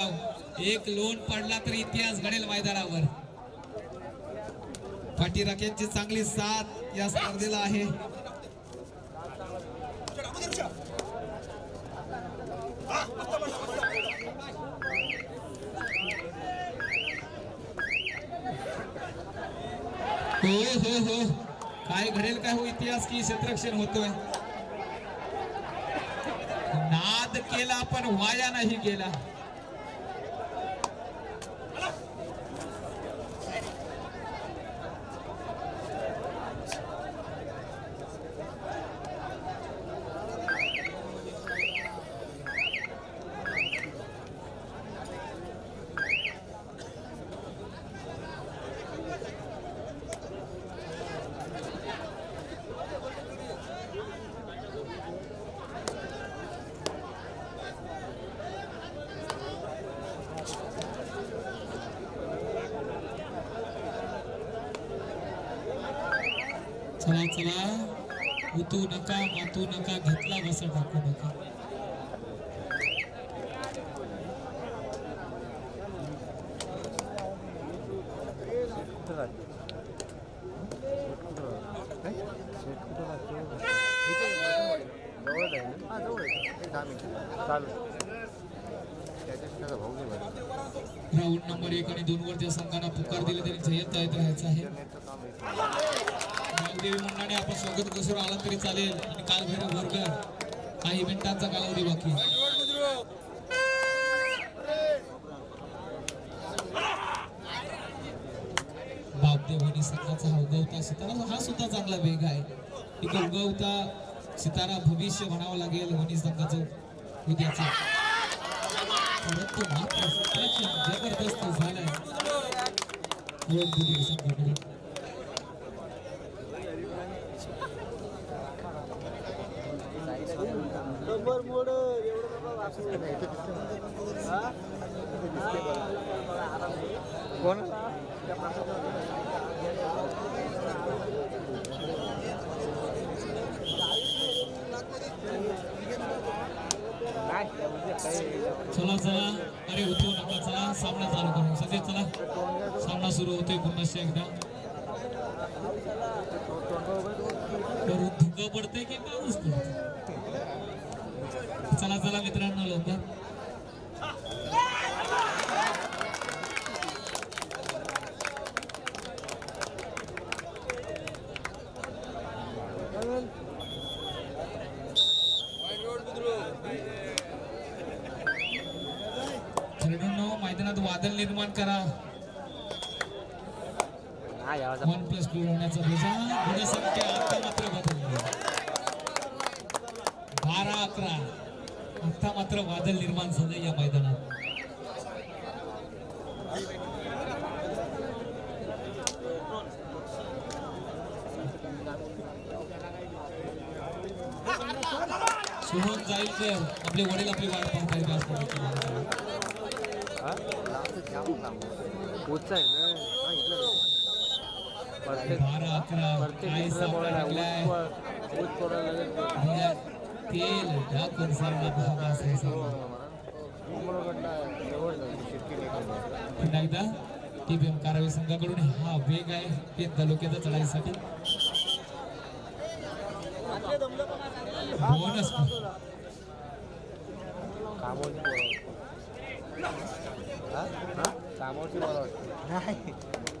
एक लोन पडला तर इतिहास घडेल मैदानावर. पाठीराख्यांची चांगली साथ या स्पर्धेला आहे. हो हो हो. काय घडेल काय हो इतिहास की क्षेत्रक्षण होतोय. नाद केला पण वाया नाही गेला. चला चला. उतू नका मातू नका घेतला बसा टाकू नका. राऊंड नंबर एक आणि दोन वरच्या संघांना पुकार दिले तरी जयंत आहेत राहायचं आहे. इंटरनेटचं काम मंडळाने आपण स्वागत कसं आला तरी चालेल. आणि काल भैरव बोरकर काही मिनिटांचा कालावधी बाकी बापदेवानी संघाचा हा उगवता सितारा हा सुद्धा चांगला वेग आहे. एक उगवता सितारा भविष्य म्हणावं लागेल वणी संघाचं उद्याचं. परंतु मात्र जबरदस्त झालाय ओळख संघाकडे कोण चला चला. अरे उतरू नका चला. सामना चालू करू. सध्या चला. सामना सुरू होतोय पुन्हा एकदा. वरून धुकं पडतंय की पाऊस पडतोय चला चला मित्रांनो लवकर. खेळाडूंनो मैदानात वादळ निर्माण करा. वन प्लस टू होण्याचा गुणसंख्या आता मात्र बदलली. बारा अकरा. आता मात्र वादळ निर्माण झालं या मैदानात. सुमन जाईलकर आपले वडील आपली वाट पाहत आहेत बारा अकरा. काय दुसऱ्या सामना बॉलला लागलाय ऊस ऊस पडायला तेल टाकून सामना बघा असा सामना उमरगडला जवळ संघाकडून हा वेग आहे ते तालुक्याचा चढाईसाठी बोनस.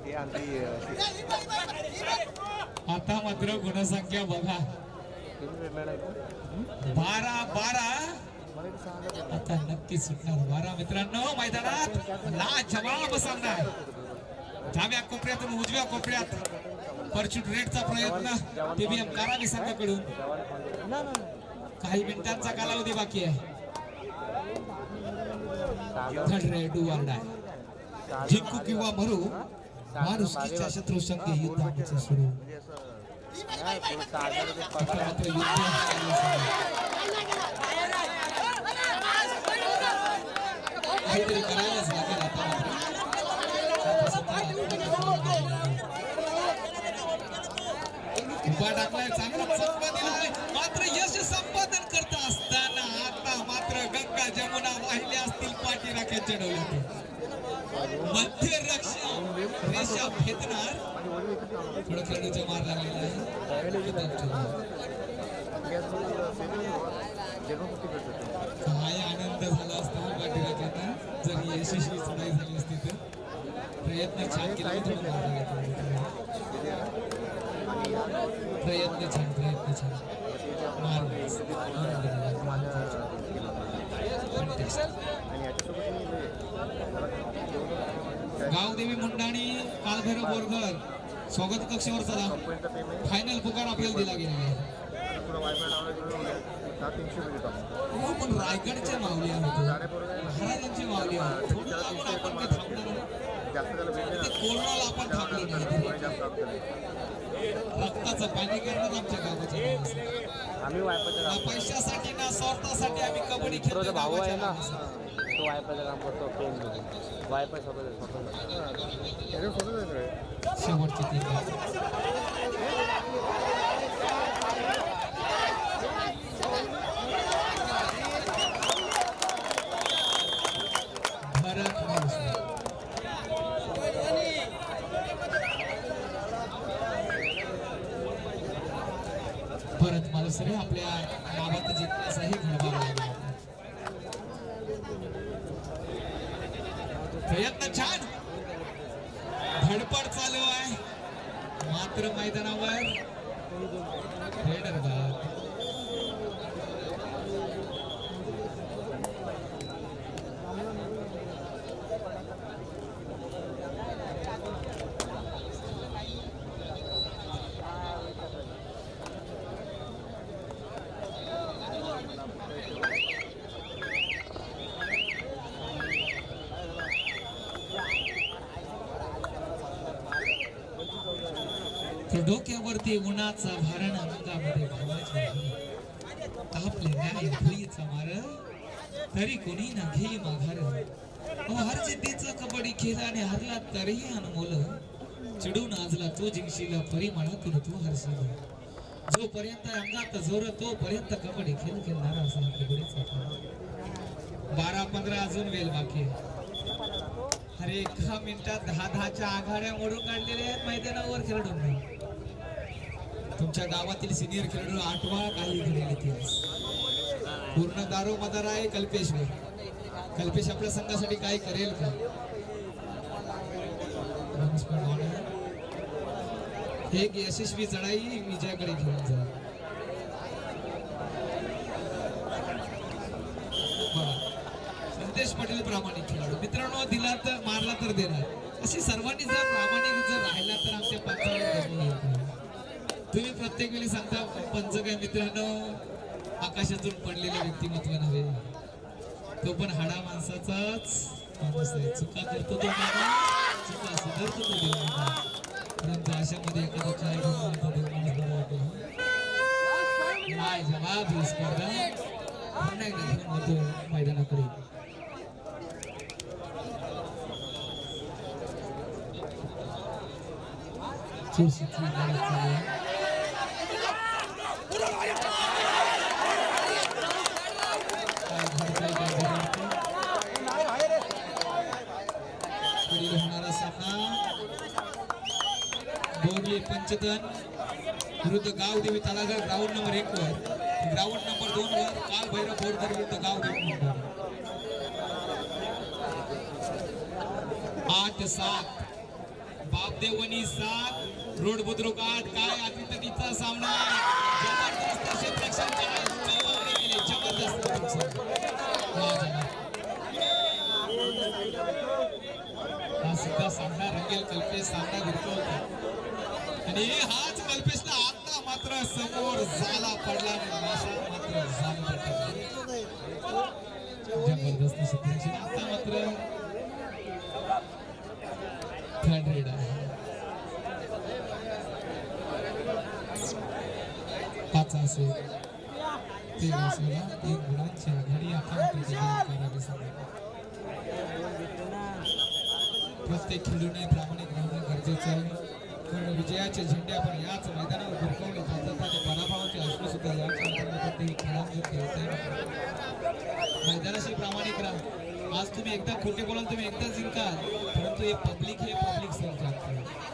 ते आता मात्र गुणसंख्या बघा. बारा बारा. आता नक्की सुटणार बारा मित्रांनो मैदानात. ला जवाब सामना डाव्या कोपऱ्यातून उजव्या कोपऱ्यात. परचूट रेडचा प्रयत्न. टीबीएम कारावी संघाकडून काही मिनिटांचा कालावधी बाकी आहे. थर्ड रेड वारडाय साधं जिंकू किंवा मरू हा? माणुसकीच्या शत्रू संघ हा, सुरू. मात्र काहीतरी करायलाच लागेल उभा टाकलाय चांगला दिलाय मात्र यश संपादन करत असताना आता मात्र गंगा जमुना वाहिल्या असतील पाठी राख्याच्या डोल्या मध्य रक्षा रेषा भेदणार थोडं खेळण्याच्या काय आनंद झाला असता हो पाठीराजांना जर यशस्वी चढाई झाली असती तर. प्रयत्न छान केला प्रयत्न छान प्रयत्न छान. मार आणि गावदेवी मुंडाणी कालभैरव बोरघर. स्वागत कक्षावर चला. कंपनीचं पेमेंट फायनल पुकार आपल्याला दिला आहे. गेलं देतो हो पण रायगडचे माऊली आहोत. आहे महाराजांचे माऊली आहोत. थोडं आपण आपण काही थांबलो नाही. ते आपण थांबलो नाही. रक्ताचं पाणी करणं आमच्या गावाचं ना पैशासाठी ना स्वार्थासाठी आम्ही कबड्डी खेळतो तो भाऊ आहे ना. तो वायफायचं काम करतो पेनमध्ये वायफाय स्वतः स्वतः स्वतः शेवटची प्रयत्न छान. धडपड चालू आहे. मात्र मैदानावर. डोक्यावरती उन्हाचा भारण अंगामध्ये भावाचे तापले मार. तरी कोणी ना घे माघार. हरजिद्दीचा कबड्डी खेळ आणि हरला तरीही अनमोल. चिडून आजला तो जिंकशील परिमळातून तू हरशील. जोपर्यंत अंगात जोर तोपर्यंत कबड्डी खेळ खेळणारा असा कबड्डीचा बारा पंधरा अजून वेल बाकी अरे एका मिनिटात दहा दहाच्या आघाड्या मोडून काढलेल्या आहेत मैदानावर खेळाडूंना. तुमच्या गावातील सिनियर खेळाडू आठवा काही घडेल इतिहास पूर्ण दारो मदार आहे कल्पेश कल्पेश आपल्या संघासाठी काय करेल का? एक यशस्वी चढाई विजयाकडे घेऊन जा. संदेश पाटील प्रामाणिक खेळाडू. मित्रांनो दिला तर मारला तर देणार. अशी सर्वांनी जर प्रामाणिक जर राहिला तर आमच्या पंचावर तुम्ही प्रत्येक वेळी सांगता पंच काय मित्रांनो आकाशातून पडलेलं व्यक्तिमत्व नव्हे. तो पण हाडा माणसाचाच. माणूस आहे. चुका करतो तो माणूस. चुका सुधारतो तो देव माणूस. परंतु अशामध्ये एखादा काय घेऊन माणूस बरा नाही जवाब ही स्पर्धा पुन्हा एकदा घेऊन होतो मैदानाकडे. चुरशीची लढत चालू आहे. काय घडतंय, काय बिघडतंय? पुढील होणारा सामना बोरली पंचतन विरुद्ध गावदेवी तलागड ग्राउंड नंबर एक वर. ग्राउंड नंबर दोन वर काल भैरव बोरकर विरुद्ध गावदेवी मुंबई आठ सात. बापदेवनी सात. रोड बुद्रुक आठ. काय अतितटीचा सामना? जबरदस्त क्षेत्ररक्षण काय चौबावणे केले. जबरदस्त सामना रंगेल कल्पेश सामना भिडतो होता आणि हाच कल्पेशला आता मात्र समोर झाला पडला आणि मासा मात्र झाला जबरदस्त क्षेत्ररक्षण आता मात्र थर्ड रेड आहे. पाच असेल तेरा असेल तीन गुणांची आघाडी आता मात्र जयंत प्रत्येक खेळूने प्रामाणिक राहणं गरजेचं आहे. पूर्ण विजयाचे झेंडे आपण याच मैदानावर भिरकवले जातात पराभवाचे अश्रू सुद्धा या मैदानामध्ये मैदानाशी प्रामाणिक राहा. आज तुम्ही एकदा खोटे बोलाल तुम्ही एकदा जिंकाल. परंतु हे पब्लिक हे पब्लिक सर जिंकते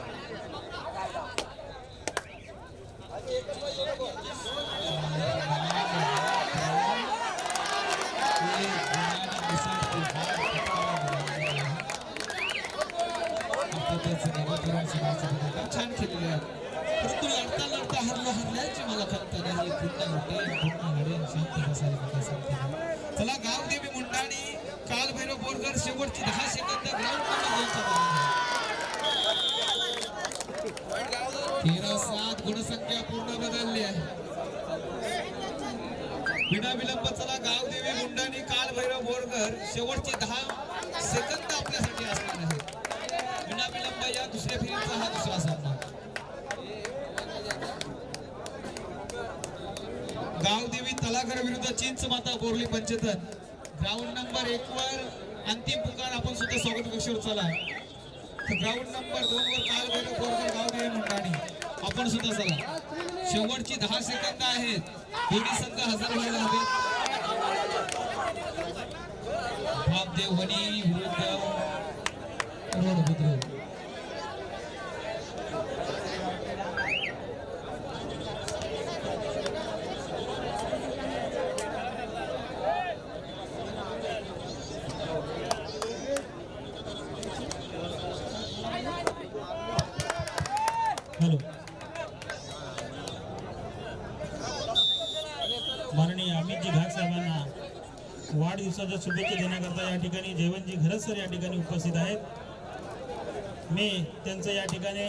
कळत नाही पुन्हा उठेल शांत बसायला मला सांगते चला गावदेवी मुंडाणी काल भैरव बोरकर शेवटची दहा सेकंद ग्राउंड तेरा सात गुणसंख्या पूर्ण बदलली आहे. विना विलंब चला गावदेवी मुंडाणी काल भैरव बोरकर शेवटचे दहा विरुद्ध चिंच माता बोरली पंचतन ग्राउंड नंबर एक वर अंतिम पुकार आपण सुद्धा स्वागत कक्षावर चला. ग्राउंड नंबर दोन वर काल भैरव बोरगर गावदेवी आपण सुद्धा चला. शेवटची दहा सेकंद आहेत. दोन्ही संघ हजर व्हायला हवेत. भापदेव हनी विरुद्ध रोड बुद्रुक हॅलो माननीय अमितजी घाट साहेबांना वाढदिवसाच्या शुभेच्छा देण्याकरता या ठिकाणी जयवंतजी घरत सर या ठिकाणी उपस्थित आहेत. मी त्यांचं या ठिकाणी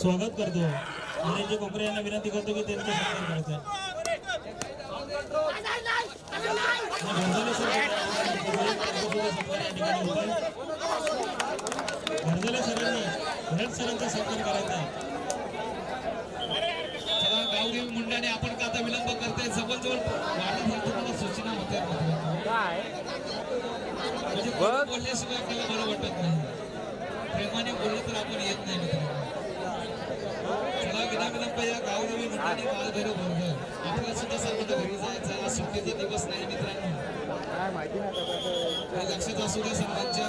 स्वागत करतो. नरेंद्र कोकरे यांना विनंती करतो की त्यांचं स्वागत करायचं घरजले सरांनी घरत सरांचा सन्मान करायचा आहे. चला गावदेवी मुंडाने आपण का आता विलंब करताय. जवळजवळ वाढत आहे तुम्हाला सूचना होत्या म्हणजे कोणी बोलल्याशिवाय आपल्याला बरं वाटत नाही. प्रेमाने बोललं तर आपण येत नाही चला विना विलंब या गावदेवी मुंडाने आपल्याला सुद्धा सर्वांना घरी जायचं आज सुट्टीचा दिवस नाही मित्रांनो. नाही लक्षात असू द्या सर्वांच्या.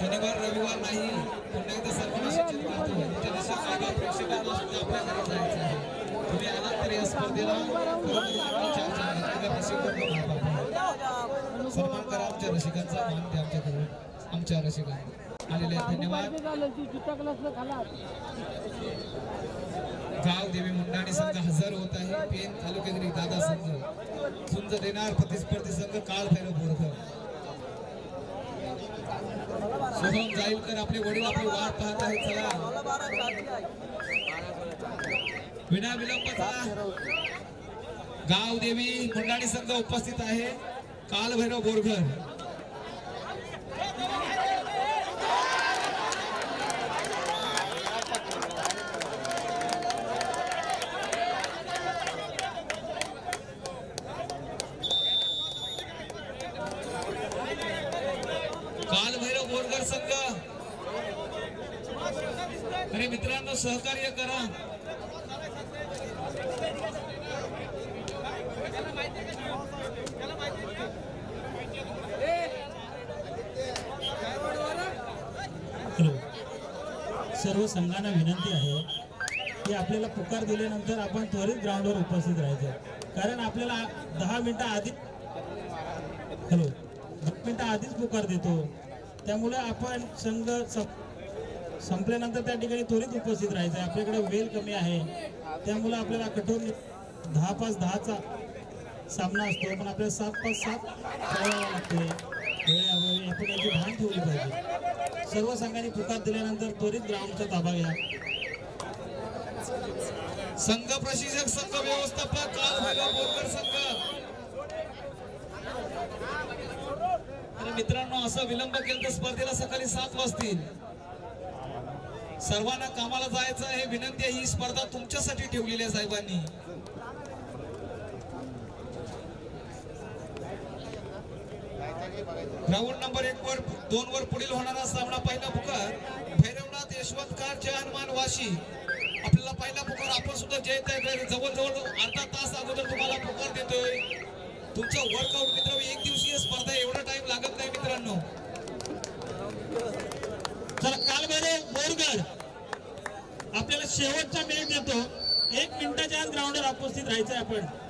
शनिवार रविवार नाही. पुन्हा एकदा सर्वांना सूचित करतो त्या दिवशी प्रेक्षकांना सुद्धा आपल्या घरी जायचं आहे. तुम्ही आलात तर या स्पर्धेला खरं तर आपली चर्चा आहे. आपल्या रसिकांना माफ आहे. सन्मान करा आमच्या रसिकांचा मान ते आमच्याकडून आमच्या रसिकांना. आलेले आहेत. धन्यवाद. गाव देवी मुंडाणी संघ हजर होत आहे. पेन तालुक्यातील दादा संघ. झुंज देणार प्रतिस्पर्धी संघ काळ भैरव बोरकर सोहम जाईलकर आपले वडील आपली वाट पाहत आहेत. चला. विना विलंब चला. गाव देवी मुंडाणी संघ उपस्थित आहे. काल भैरव बोरघर काल भैरव बोरघर संघ तरी मित्रांनो सहकार्य करा. हॅलो. सर्व संघांना विनंती आहे की आपल्याला पुकार दिल्यानंतर आपण त्वरित ग्राउंडवर उपस्थित राहायचं. कारण आपल्याला दहा मिनिटं आधी हॅलो. दहा मिनिटं आधीच पुकार देतो. त्यामुळे आपण संघ सं- संपल्यानंतर त्या ठिकाणी त्वरित उपस्थित राहायचं आहे. आपल्याकडे वेळ कमी आहे. त्यामुळे आपल्याला कठोर दहा पाच दहाचा सामना असतो. पण आपल्याला सात पाच सात खेळावं लागते. वेळेअभावी आपण याची भान ठेवली पाहिजे. सर्व संघांनी पुकार दिल्यानंतर त्वरित ग्राउंडचा ताबा घ्या. संघ प्रशिक्षक संघ व्यवस्थापक बोरकर संघ. मित्रांनो असं विलंब केलं तर स्पर्धेला सकाळी सात वाजतील. सर्वांना कामाला जायचं हे विनंती आहे ही स्पर्धा तुमच्यासाठी ठेवलेली आहे साहेबांनी. ग्राउंड नंबर एक वर दोन वर पुढील होणारा सामना पहिला पुकार भैरवनाथ यशवंतकार जय हनुमान वाशी आपल्याला पहिला पुकार आपण सुद्धा जयत आहे जवळजवळ अर्धा तास अगोदर तुम्हाला पुकार देतोय. तुमचं वर्कआउट मित्र एक दिवसीय स्पर्धा शेवटचा मिनिट देतो एक ग्राउंडवर उपस्थित राहायचं आहे आपण.